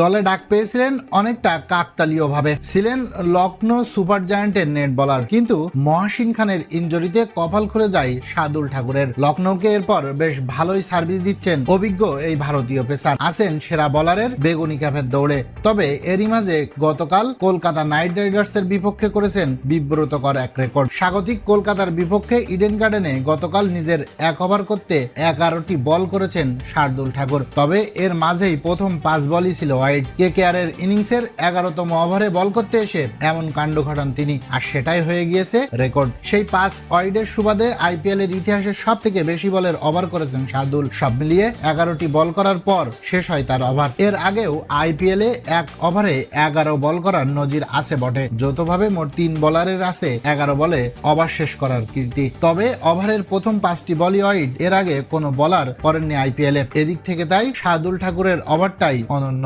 দলে ডাক পেয়েছিলেন অনেকটা কাকতালীয় ভাবে ছিলেন লক্ষ্ণৌ সুপার জায়ান্টের নেট বলার। কিন্তু মহাসিন খানের ইঞ্জুরিতে কপাল খুলে যায় সাদুল ঠাকুরের। লখনৌকে এরপর বেশ ভালোই সার্ভিস দিচ্ছেন অভিজ্ঞ এই ভারতীয় পেসার। আছেন সেরা বলারের বেগুনি ক্যাপের দৌড়ে। তবে এরই মাঝে গতকাল কলকাতা নাইট রাইডার্সের বিপক্ষে করেছেন বিব্রতকর এক রেকর্ড। স্বাগতিক কলকাতার বিপক্ষে ইডেন গার্ডেনে গতকাল নিজের এক ওভার করতে এগারোটি বল করেছেন শার্দুল ঠাকুর। তবে এর মাঝেই প্রথম পাঁচ বলই ছিল ওয়াইড কে কেয়ারের ইনিংসের এগারোতম ওভারে বল করতে এসে এমন কাণ্ড ঘটান তিনি। আর সেটাই হয়ে গিয়েছে রেকর্ড। সেই পাঁচ ওয়াইডের সুবাদে আইপিএল এর ইতিহাসে সব থেকে বেশি বলের ওভার করেছেন শার্দুল। সব মিলিয়ে এগারোটি বল করার পর শেষ হয় তার ওভার। এর আগেও আইপিএল এ এক ওভারে এগারো বল করার নজির আছে বটে। যৌথভাবে মোট তিন বলারের আছে এগারো বলে ওভার শেষ করার কীর্তি। তবে ওভারের প্রথম পাঁচটি বলই ওয়াইড। এর আগে কোনো বলার করেননি আইপিএল। এদিক থেকে তাই শার্দুল ঠাকুরের ওভারটাই অনন্য।